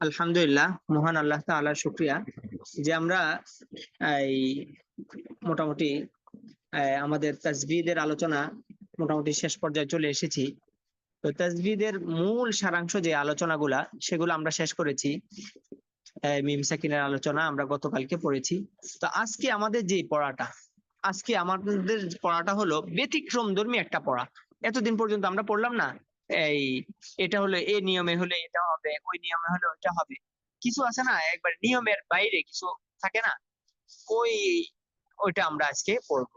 আলহামদুলিল্লাহ মহান আল্লাহ তাআলার শুকরিয়া যে আমরা এই মোটামুটি আমাদের তাজবিদের আলোচনা মোটামুটি শেষ পর্যায়ে চলে এসেছি। তো তাজবিদের মূল সারাংশ যে আলোচনাগুলা সেগুলো আমরা শেষ করেছি। আহ, মিম সাকিনের আলোচনা আমরা গতকালকে পড়েছি। তো আজকে আমাদের যে পড়াটা আজকে আমাদের পড়াটা হলো ব্যতিক্রম ধর্মী একটা পড়া। এতদিন পর্যন্ত আমরা পড়লাম না এই, এটা হলো এই নিয়মে হলে এটা হবে, ওই নিয়মে হলে ওইটা হবে। কিছু আছে না, একবার নিয়মের বাইরে কিছু থাকে না, ওই, ওইটা আমরা আজকে পড়ব।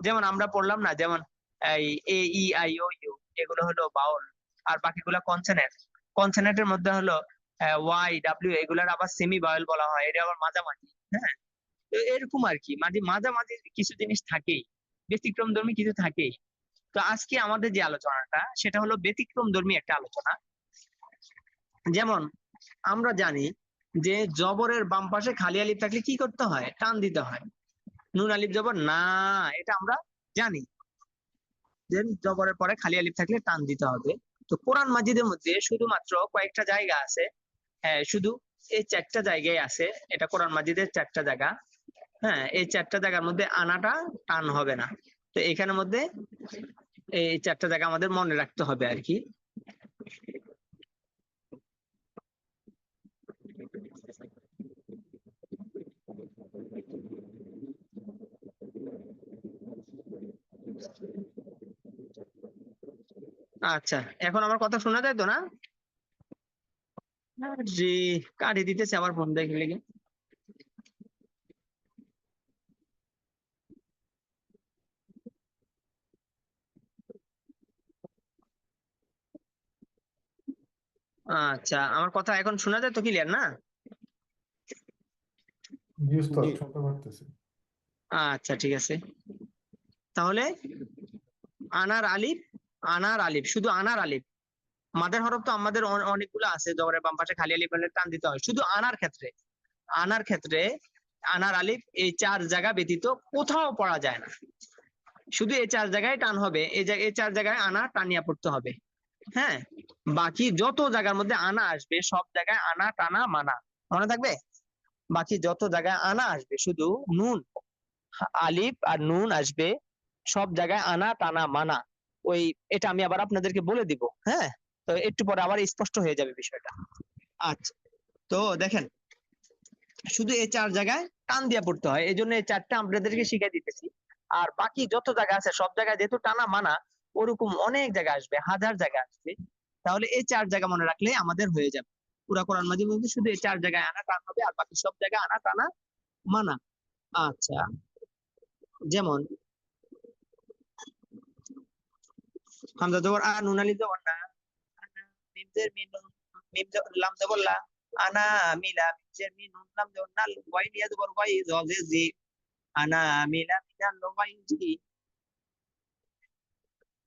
যেমন আমরা পড়লাম না, যেমন এই এ, ই, আই, ও, ইউ, এগুলো হলো বাউল, আর বাকিগুলো কনসোনেন্ট কনসোনেন্টের মধ্যে হলো ওয়াই, ডাব্লিউ, এগুলার আবার সেমি বাউল বলা হয়, এটা আবার মাঝামাঝি হ্যাঁ? এরকম আর কি, মাঝে, মাঝামাঝি কিছু জিনিস থাকেই ব্যতিক্রম ধর্মী কিছু থাকেই। তো আজকে আমাদের যে আলোচনাটা, সেটা হলো ব্যতিক্রম ধর্মী একটা আলোচনা। যেমন আমরা জানি যে জবরের বাম পাশে খালি আলিফ থাকলে কি করতে হয়? টান দিতে হয়। নুন আলিফ জবর? না, এটা আমরা জানি। যে জবরের পরে খালি আলিফ থাকলে টান দিতে হবে। তো কোরআন মাজিদের মধ্যে শুধুমাত্র কয়েকটা জায়গা আছে। হ্যাঁ শুধু এই চারটা জায়গায় আছে। এটা কোরআন মাজিদের চারটা জায়গা। হ্যাঁ এই চারটা জায়গার মধ্যে আনাটা টান হবে না। তো এখানের মধ্যে এই চারটা জায়গা আমাদের মনে রাখতে হবে আর কি। আচ্ছা এখন আমার কথা শোনা যায় তো না? জি কাটি দিতেছে আমার ফোন দেখে। আচ্ছা আমার কথা এখন শোনা যায় তো ক্লিয়ার না? আচ্ছা ঠিক আছে। তাহলে আনার আলিফ আনার আলিফ শুধু আনার আলিফ। মাদের হরফ তো আমাদের অনেকগুলো আছে জবরের বাম পাশে খালি আলিফ হলে টান দিতে হয়। শুধু আনার ক্ষেত্রে আনার ক্ষেত্রে আনার আলিফ এই চার জায়গা ব্যতীত কোথাও পড়া যায় না। শুধু এই চার জায়গায় টান হবে এই জায়গায় এই চার জায়গায় আনা টানিয়া পড়তে হবে। হ্যাঁ বাকি যত জায়গার মধ্যে আনা আসবে, সব জায়গায় আনা, টানা, মানা, মনে থাকবে? বাকি যত জায়গায় আনা আসবে, শুধু নুন, আলিফ আর নুন আসবে, সব জায়গায় আনা, টানা, মানা, ওই, এটা আমি আবার আপনাদেরকে বলে দিব হ্যাঁ? তো একটু পরে আবার স্পষ্ট হয়ে যাবে বিষয়টা। আচ্ছা তো দেখেন, শুধু এই চার জায়গায় টান দিয়ে পড়তে হয় এই জন্য এই চারটা আপনাদেরকে শিখিয়ে দিতেছি। আর বাকি যত জায়গা আছে, সব জায়গায় যেহেতু টানা, মানা ওরকম অনেক জায়গা আসবে হাজার জায়গা আসবে। তাহলে এই চার জায়গা মনে রাখলে আমাদের হয়ে যাবে। পুরা কোরআন মাঝে মধ্যে শুধু এই চার জায়গায় আনা টান হবে আর বাকি সব জায়গায় আনা টানা মানা। আচ্ছা যেমন আনা, মিন মিলা মিন মিলা ওয়াই জি।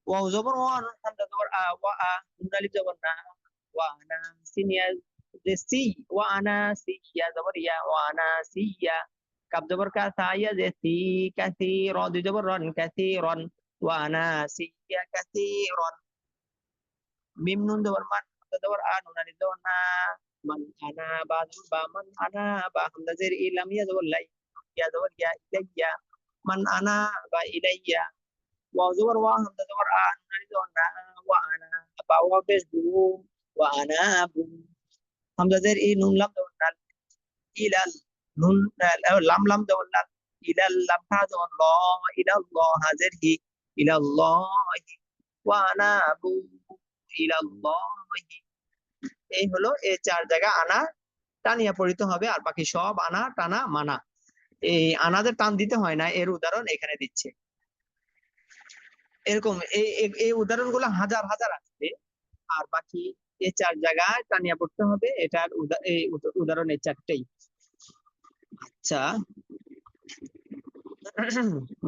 wa zabar wa hamda zabar a ah, wa a ah, dalib zabar na wa ana sinia de si wa ana eh, si ya zabar ya wa ana si ya kab zabar ka ta ya de si kathira de zabar ran kathiran wa ana si ya kathiran mim nun zabar man zabar a ah, nun dalib zabar na man ba manana, ba man ana ba hamda zir ilam ya zabar lai ya zabar ya ilayya man ba ilayya واو دور وا همزة دور آ نون ألف دور نا وأنا با واو بس بو وأنا بو همزة زير إي نون لم دور نال إلى نون لم لم دور نال إلى لم دور الله إلى الله زير هي إلى الله وأنابوا إلى الله এই হলো এই চার জায়গা আনা টানিয়া পড়িতে হবে আর বাকি সব আনা টানা মানা এই আনাদের টান দিতে হয় না এর উদাহরণ এখানে দিচ্ছে এরকম এই উদাহরণগুলো হাজার হাজার আসবে আর বাকি এই চার জায়গায় টানিয়া পড়তে হবে, এটার এই উদাহরণ এই চারটেই। আচ্ছা।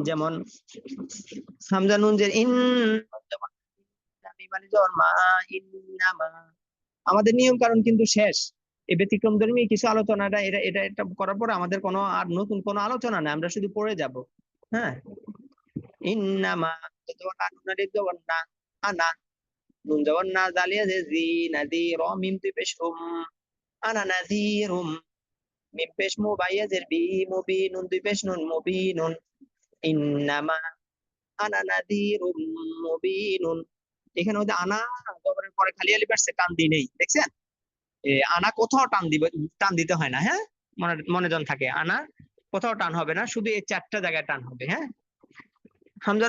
যেমন হামজা নুন যে ইন যেমন মিম আলিফ জবর মা ইন্নামা আমাদের নিয়ম কারণ কিন্তু শেষ। এই ব্যতিক্রম ধর্মী কিছু আলোচনাটা এটা এটা এটা করার পর আমাদের কোনো আর নতুন কোনো আলোচনা নাই, আমরা শুধু পড়ে যাব। হ্যাঁ? ইন্নামা এখানে আনা পরে খালি আলিফ আসছে, টান দি নেই, দেখছেন? আনা কোথাও টান দিবে, টান দিতে হয় না হ্যাঁ? মনে মনে জন থাকে, আনা কোথাও টান হবে না, শুধু এই চারটা জায়গায় টান হবে হ্যাঁ? হামজা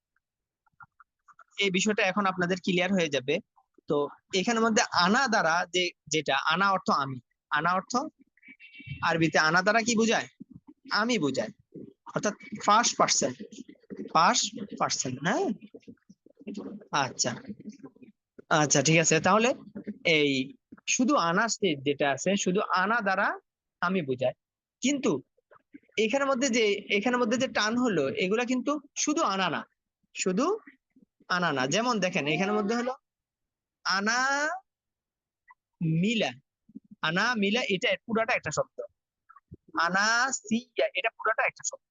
এই বিষয়টা এখন আপনাদের ক্লিয়ার হয়ে যাবে। তো এখানের মধ্যে আনা দ্বারা যে, যেটা, আনা অর্থ আমি। আনা অর্থ আরবিতে আনা দ্বারা কি বোঝায়? আমি বোঝায়। অর্থাৎ ফার্স্ট পার্সন ফার্স্ট পার্সন হ্যাঁ? আচ্ছা আচ্ছা ঠিক আছে। তাহলে এই শুধু আনা stage যেটা আছে, শুধু আনা দ্বারা আমি বোঝাই কিন্তু এখানের মধ্যে যে, এখানের মধ্যে যে টান হলো, এগুলা কিন্তু শুধু আনা না। শুধু আনা না যেমন দেখেন, এখানের মধ্যে হলো আনা মিলা। আনা মিলা, এটা পুরাটা একটা শব্দ। আনা সিয়া, এটা পুরাটা একটা শব্দ।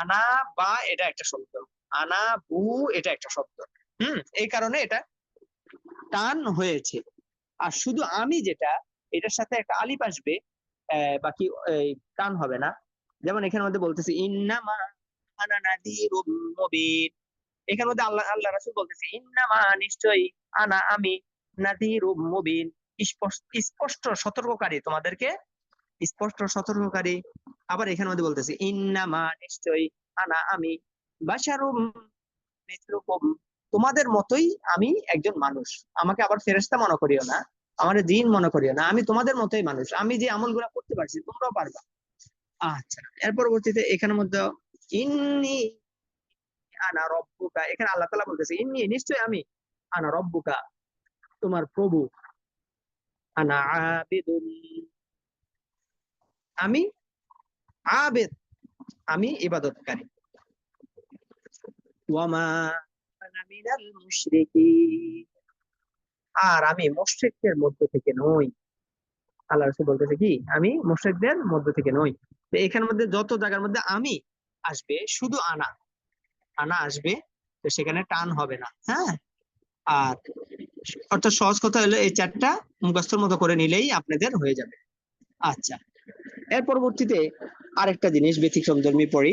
আনা বা এটা একটা শব্দ। আনা বু, এটা একটা শব্দ। হুম, এই কারণে এটা টান হয়েছে। আর শুধু আমি যেটা, এটার সাথে একটা আলিফ আসবে বাকি টান হবে না। যেমন এখানের মধ্যে বলতেছে, ইন্নামা আনা নাদিরুম মুবিন। এখানের মধ্যে আল্লাহ আল্লাহ রাসূল বলতেছে, ইন্নামা নিশ্চয়ই আনা আমি নাদিরুম মুবিন। স্পষ্ট সতর্ককারী তোমাদেরকে, স্পষ্ট সতর্ককারী। আবার এখানের মধ্যে বলতেছে, ইন্নামা নিশ্চয়ই আনা আমি বাশারুম। মিথলুকুম তোমাদের মতোই আমি একজন মানুষ। আমাকে আবার ফেরেশতা মনে করিও না, আমার জিন মনে করিও না, আমি তোমাদের মতোই মানুষ। আমি যে আমলগুলো করতে পারছি, তোমরাও পারবা। আচ্ছা এর পরবর্তীতে এখানের মধ্যে, ইন্নি আনা রব্বুকা। এখানে আল্লাহ তাআলা বলতেছে, ইন্নি, নিশ্চয়ই আমি আনা রব্বুকা, তোমার প্রভু। আনা আমি আবেদ, আমি ইবাদতকারী। আর আমি মুশরিকদের মধ্য থেকে নই। আল্লাহ বলতেছে কি? আমি মুশরিকদের মধ্য থেকে নই। এখানের মধ্যে, যত জায়গার মধ্যে আমি আসবে, শুধু আনা। আনা আসবে, তো সেখানে টান হবে না হ্যাঁ? আর অর্থাৎ সহজ কথা হলো এই চারটা মুখস্থর মতো করে নিলেই আপনাদের হয়ে যাবে। আচ্ছা এর পরবর্তীতে আরেকটা জিনিস ব্যতিক্রম ধর্মী পড়ি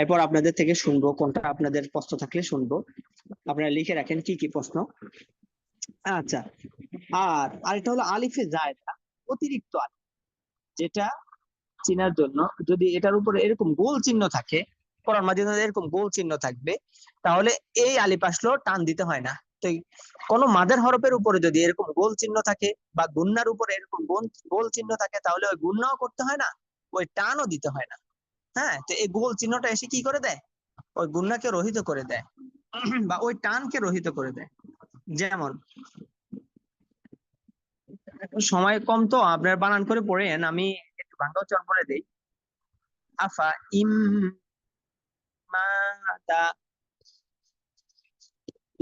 এরপর আপনাদের থেকে শুনব, কোনটা আপনাদের প্রশ্ন থাকলে শুনব। আপনারা লিখে রাখেন কি কি প্রশ্ন। আচ্ছা আর আরেকটা হলো আলিফে জায়দা, অতিরিক্ত আলিফ, যেটা চিনার জন্য যদি এটার উপরে এরকম গোল চিহ্ন থাকে কোরআন মাজিদে এরকম গোল চিহ্ন থাকবে, তাহলে এই আলিফ আসলেও টান দিতে হয় না। তো কোনো মাদের হরফের উপরে যদি এরকম গোল চিহ্ন থাকে বা গুন্নার উপরে এরকম গোল চিহ্ন থাকে, তাহলে ওই গুন্নাও করতে হয় না, ওই টানও দিতে হয় না। হ্যাঁ তো এই গোল চিহ্নটা এসে কি করে দেয়? ওই গুন্নাকে রহিত করে দেয়, বা ওই টানকে রহিত করে দেয়। যেমন, সময় কম তো, আপনার বানান করে পড়েন, আমি একটু ভাঙ্গা উচ্চারণ করে দেই। আফা ইম মাতা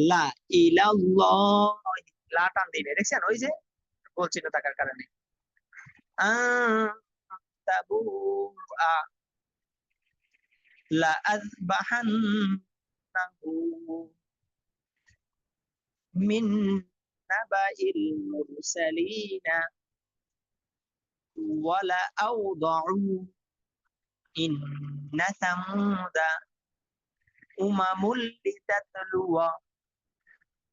লা ইলাল্লাহ লা টান দিবে দেখছেন ওই যে গোল চিহ্ন থাকার কারণে আনতাবু আ লা আযবাহান্নাহু মিন নাবাইল মুরসালিনা ওয়ালা আওদাউ ইন্না সামুদা উমামুল লিতাতলুয়া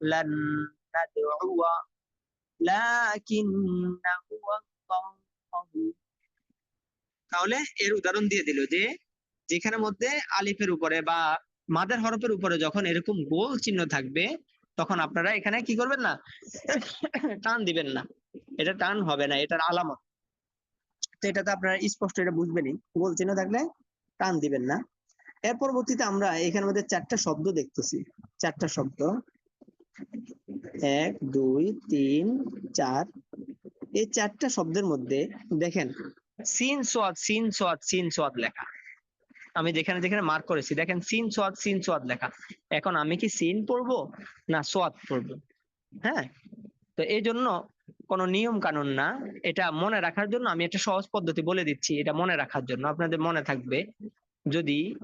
লান নাদউয়া লাকিন্না হুয়াল্লাহু তাহলে এর উদাহরণ দিয়ে দিল যে যেখানে মধ্যে আলিফের উপরে বা মাদের হরফের উপরে যখন এরকম গোল চিহ্ন থাকবে, তখন আপনারা এখানে কি করবেন না, টান দিবেন না। এটা টান হবে না, এটার আলামত। তো এটা তো আপনারা স্পষ্ট এটা বুঝবেনই। গোল চিহ্ন থাকলে টান দিবেন না। এর পরবর্তীতে আমরা এখানে মধ্যে চারটা শব্দ দেখতেছি। চারটা শব্দ। এক, দুই, তিন, চার। এই চারটা শব্দের মধ্যে দেখেন, সিন সোয়াদ সিন সোয়াদ সিন সোয়াদ লেখা। আমি যেখানে যেখানে মার্ক করেছি, দেখেন, সিন সোয়াদ সিন সোয়াদ লেখা। এখন আমি কি সিন পড়ব না সোয়াদ পড়ব? হ্যাঁ? তো এই জন্য কোনো নিয়ম কানুন না। এটা মনে রাখার জন্য আমি একটা সহজ পদ্ধতি বলে দিচ্ছি, এটা মনে রাখার জন্য। আপনাদের মনে থাকবে, যদি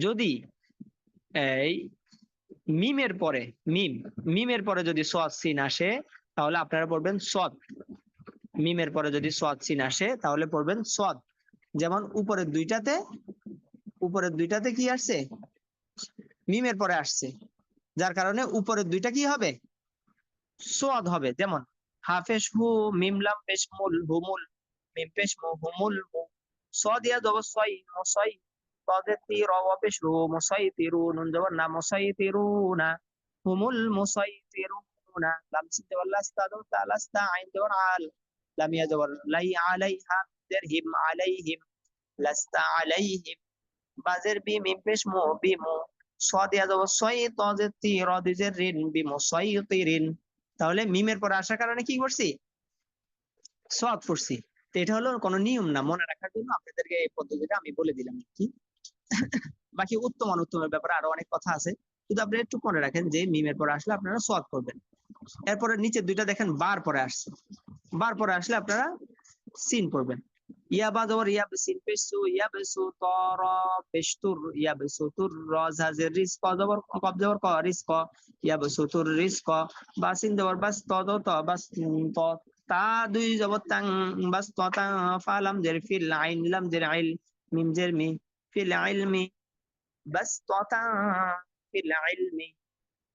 যদি এই মিমের পরে, মিম, মিমের পরে যদি সোয়াদ সিন আসে, তাহলে আপনারা পড়বেন সদ মিমের পরে যদি সোয়াদ সিন আসে, তাহলে পড়বেন সদ যেমন উপরের দুইটাতে উপরের দুইটাতে কি আসছে? মিমের পরে আসছে। যার কারণে উপরের দুইটা কি হবে? সোয়াদ হবে। যেমন হাফেশ হু মিমলাম পেশ মুল, হুমুল, মিম পেশ মু, হুমুল মসই সদে তি রব পেশ রু মসই তিরু নুন জবর না মসই তিরু না হুমুল মসই তিরু না লাম সিন জবর লাস্তা দো তালাস্তা আইন জবর আল লাম ইয়া জবর লাই আলাইহা দিরহিম আলাইহিম লাস্তা আলাইহিম বাজের বি মু তি তিরিন তাহলে মিমের পরে আসার কারণে কি করছি সদ পড়ছি তো এটা হলো কোনো নিয়ম না মনে রাখার জন্য আপনাদেরকে এই পদ্ধতিটা আমি বলে দিলাম কি বাকি উত্তম অনুত্তমের ব্যাপারে আরও অনেক কথা আছে। শুধু আপনি একটু মনে রাখেন যে মিমের পরে আসলে আপনারা সদ করবেন। এরপরে নিচে দুইটা দেখেন, বার পরে আসছে। বার পরে আসলে আপনারা সিন পড়বেন ইয়া বা জবর সিন বেসু তর তুর রজাজের রিস্ক জবর, কব জবর ক রিস্ক ইয়া বেসু তুর রিস্ক বাসিন জবর, বাস ত ত, বাস ত তা দুই জবর তাং, বাস ত তা ফালাম জের ফিল, আইন লাম জের আইল, মিম জের মি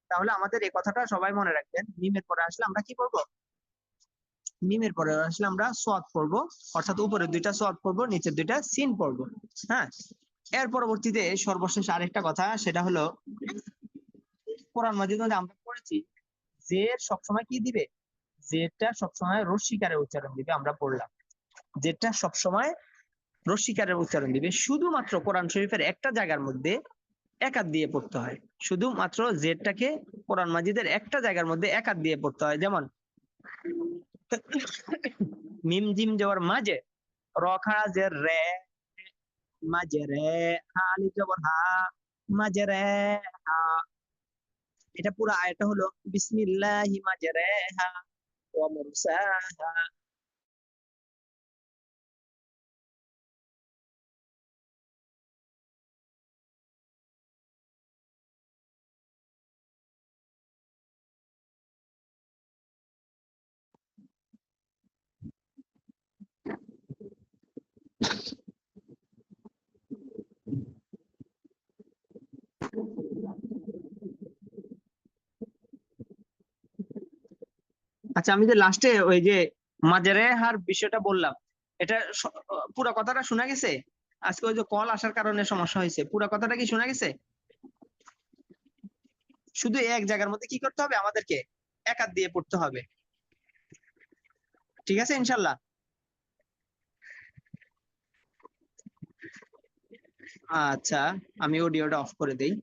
তাহলে আমাদের এই কথাটা সবাই মনে রাখবেন। মিমের পরে আসলে আমরা কি মিমের পরে আসলে আমরা সোয়াদ অর্থাৎ দুইটা সোয়াদ নিচের দুইটা সিন হ্যাঁ? এর পরবর্তীতে সর্বশেষ আরেকটা কথা, সেটা হলো কোরআন মাজিদ আমরা পড়েছি, জের সবসময় কি দিবে? জেরটা সবসময় রস্বীকারের উচ্চারণ দিবে, আমরা পড়লাম। জেরটা সবসময় রস্বীকারের উচ্চারণ দিবে, শুধুমাত্র কোরআন শরীফের একটা জায়গার মধ্যে একাত দিয়ে পড়তে হয়। শুধুমাত্র জেরটাকে কোরআন মাজিদের একটা জায়গার মধ্যে একাত দিয়ে পড়তে হয়। যেমন, মিম, জিম যাওয়ার মাঝে রখা যে রে মাঝে রে, হা হা মাঝে রে, হা। এটা পুরো আয়টা হলো, বিসমিল্লাহি মাঝে রে, হা, ওয়া মুরসাহা। আচ্ছা আমি যে লাস্টে ওই যে মাজারে হার বিষয়টা বললাম, এটা পুরো কথাটা শোনা গেছে? আজকে ওই যে কল আসার কারণে সমস্যা হয়েছে। পুরো কথাটা কি শোনা গেছে? শুধু এক জায়গার মধ্যে কি করতে হবে? আমাদেরকে একাত দিয়ে পড়তে হবে। ঠিক আছে, ইনশাল্লাহ? আচ্ছা আমি অডিওটা অফ করে দেই।